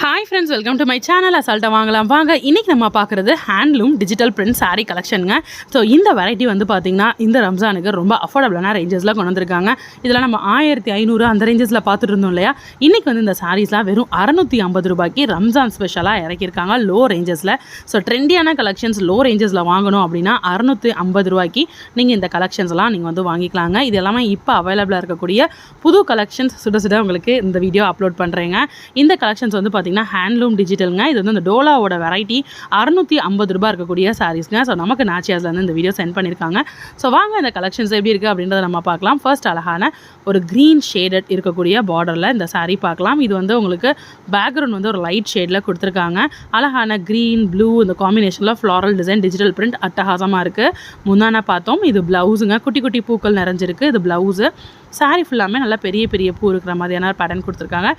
Hi friends welcome to my channel அசால்ட்டாக வாங்கலாம். வாங்க இன்றைக்கி நம்ம பார்க்குறது ஹேண்ட்லூம் டிஜிட்டல் பிரிண்ட் சாரீ கலெக்ஷனுங்க ஸோ இந்த வெரைட்டி வந்து பார்த்திங்கன்னா இந்த ரம்ஜானுக்கு ரொம்ப அஃபோர்டபுளான ரேஞ்சஸில் கொண்டு வந்திருக்காங்க. இதில் நம்ம ஆயிரத்தி ஐநூறு அந்த ரேஞ்சஸில் பார்த்துட்டு இருந்தோம் இல்லையா? இன்றைக்கி வந்து இந்த சாரீஸ்லாம் வெறும் அறநூற்றி ஐம்பது ரூபாய்க்கு ரம்ஜான் ஸ்பெஷலாக இறக்கியிருக்காங்க லோ ரேஞ்சஸில் ஸோ ட்ரெண்டியான கலெக்ஷன்ஸ் லோ ரேஞ்சஸில் வாங்கணும் அப்படின்னா அறநூற்றி ஐம்பது ரூபாய்க்கு நீங்கள் இந்த கலெக்ஷன்ஸ்லாம் நீங்கள் வந்து வாங்கிக்கலாங்க. இது எல்லாமே இப்போ அவைலபிளாக இருக்கக்கூடிய புது கலெக்ஷன்ஸ் சுட சுட உங்களுக்கு இந்த வீடியோ அப்லோட் பண்ணுறேங்க இந்த கலெக்ஷன்ஸ் வந்து பார்த்திங்கன்னா ஹேண்ட்லூம் டிஜிட்டலுங்க இது வந்து அந்த டோலாவோட வெரைட்டி அறநூற்றி ஐம்பது ரூபாய் இருக்கக்கூடிய சாரீஸ்ங்க ஸோ நமக்கு நாச்சியாஸ்லேருந்து இந்த வீடியோ சென்ட் பண்ணியிருக்காங்க ஸோ வாங்க இந்த கலெக்ஷன்ஸ் எப்படி இருக்குது அப்படின்றத நம்ம பார்க்கலாம். ஃபர்ஸ்ட் அழகான ஒரு க்ரீன் ஷேடட் இருக்கக்கூடிய பார்டரில் இந்த சாரீ பார்க்கலாம். இது வந்து உங்களுக்கு பேக்ரவுண்ட் வந்து ஒரு லைட் ஷேடில் கொடுத்துருக்காங்க. அழகான க்ரீன் ப்ளூ இந்த காம்பினேஷனில் ஃப்ளாரல் டிசைன் டிஜிட்டல் பிரிண்ட் அட்டகாசமாக இருக்குது முந்தான பார்த்தோம். இது ப்ளவுஸுங்க குட்டி குட்டி பூக்கள் நிறைஞ்சிருக்கு. இது ப்ளவுஸு saree ஃபுல்லாமே நல்லா பெரிய பெரிய பூ இருக்கிற மாதிரியான பேட்டர்ன் கொடுத்துருக்காங்க.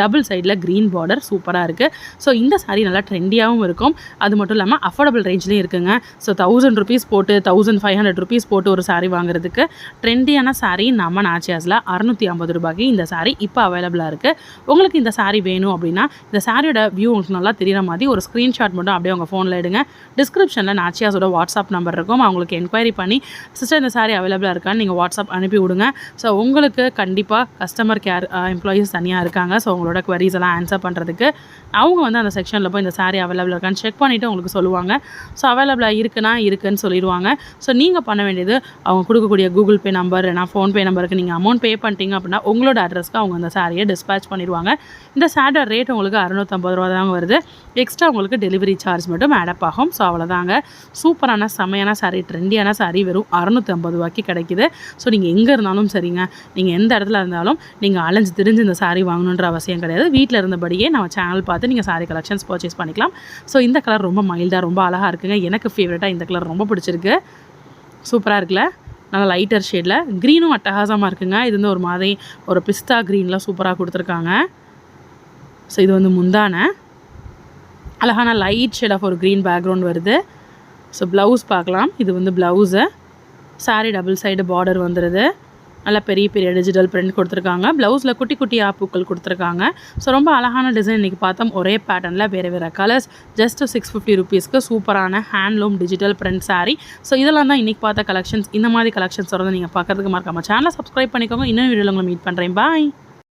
டபுள் சைடில் க்ரீன் பார்டர் சூப்பராக இருக்குது ஸோ இந்த சாரீ நல்லா ட்ரெண்டியாகவும் இருக்கும். அது மட்டும் இல்லாமல் அஃபோர்டபுள் ரேஞ்ச்லேயும் இருக்குங்க. ஸோ தௌசண்ட் ருபீஸ் போட்டு தௌசண்ட் ஃபைவ் ஹண்ட்ரட் ருபீஸ் போட்டு ஒரு சாரீ வாங்குறதுக்கு ட்ரெண்டியான சாரீ நம்ம நாச்சியாஸில் அறநூற்றி ஐம்பது ரூபாய்க்கு இந்த சாரீ இப்போ அவைலபிளாக இருக்குது உங்களுக்கு இந்த சாரீ வேணும் அப்படின்னா இந்த சாரியோட வியூ உங்களுக்கு நல்லா தெரியுற மாதிரி ஒரு ஸ்க்ரீன்ஷாட் மட்டும் அப்படியே உங்கள் ஃபோனில் எடுங்க. டிஸ்கிரிப்ஷனில் நாச்சியாஸோட வாட்ஸ்அப் நம்பர் இருக்கும். அவங்களுக்கு என்கொயரி பண்ணி சிஸ்டர் இந்த சாரீ அவைலபிளாக இருக்கான்னு நீங்கள் வாட்ஸ்அப் அனுப்பி விடுங்க. ஸோ உங்களுக்கு கண்டிப்பாக கஸ்டமர் கேர் எம்ப்ளாயீஸ் தனியாக இருக்காங்க. ஸோ உங்களோட குவரிஸ் எல்லாம் ஆன்சர் பண்ணுறதுக்கு அவங்க வந்து அந்த செக்ஷனில் போய் இந்த சாரீ அவைலபிள் இருக்கான்னு செக் பண்ணிவிட்டு உங்களுக்கு சொல்லுவாங்க. ஸோ அவைலபிளாக இருக்குன்னா இருக்குன்னு சொல்லிடுவாங்க. ஸோ நீங்கள் பண்ண வேண்டியது அவங்க கொடுக்கக்கூடிய கூகுள் பே நம்பர் நான் ஃபோன்பே நம்பருக்கு நீங்கள் அமௌண்ட் பே பண்ணிட்டீங்க அப்படின்னா உங்களோட அட்ரஸ்க்கு அவங்க அந்த சாரியை டிஸ்பேச் பண்ணிடுவாங்க. இந்த சாரோட ரேட் உங்களுக்கு அறநூற்றம்பது ரூபா தாங்க வருது. எக்ஸ்ட்ரா உங்களுக்கு டெலிவரி சார்ஜ் மட்டும் ஆடப் ஆகும். ஸோ அவ்வளோதாங்க சூப்பரான செமையான சாரீ ட்ரெண்டியான சாரீ வெறும் அறநூற்றி ஐம்பது ரூபாய்க்கு கிடைக்குது. ஸோ நீங்கள் எங்கே இருந்தாலும் சரிங்க. நீங்கள் எந்த இடத்துல இருந்தாலும் நீங்கள் அலைஞ்சு திரிஞ்சு இந்த சாரீ வாங்கணுன்ற அவசியம் கிடையாது. வீட்டில் இருந்தபடியே நம்ம சேனல் பார்த்து நீங்கள் சாரீ கலெக்ஷன்ஸ் பர்ச்சேஸ் பண்ணிக்கலாம். ஸோ இந்த கலர் ரொம்ப மைல்டாக ரொம்ப அழகாக இருக்குங்க. எனக்கு ஃபேவரட்டாக இந்த கலர் ரொம்ப பிடிச்சிருக்கு. சூப்பராக இருக்குல்ல? நல்லா லைட்டர் ஷேடில் க்ரீனும் அட்டகாசமாக இருக்குங்க. இது வந்து ஒரு மாதிரி ஒரு பிஸ்தா க்ரீன்லாம் சூப்பராக கொடுத்துருக்காங்க. ஸோ இது வந்து முந்தான. அழகான லைட் ஷேட் ஆஃப் ஒரு க்ரீன் பேக்ரவுண்ட் வருது. ஸோ ப்ளவுஸ் பார்க்கலாம். இது வந்து blouse sari double side border வந்துடுது நல்லா பெரிய பெரிய டிஜிட்டல் பிரிண்ட் கொடுத்துருக்காங்க. ப்ளவுஸில் குட்டி குட்டி ஆப்பூக்கள் கொடுத்துருக்காங்க. ஸோ ரொம்ப அழகான டிசைன் இன்றைக்கி பார்த்தோம். ஒரே பேட்டர்னில் வேறு வேறு கலர்ஸ் ஜஸ்ட் சிக்ஸ் ஃபிஃப்டி ருபீஸ்க்கு சூப்பரான handloom digital print sari so இதெல்லாம் தான் இன்றைக்கி பார்த்த கலெக்ஷன்ஸ் இந்த மாதிரி கலெக்ஷன்ஸ் வந்து நீங்கள் பார்க்குறதுக்கு மறக்காமல் சேனலை சப்ஸ்கிரைப் பண்ணிக்கோங்க. இன்னும் வீடியோவில் உங்களை மீட் பண்ணுறேன் பாய்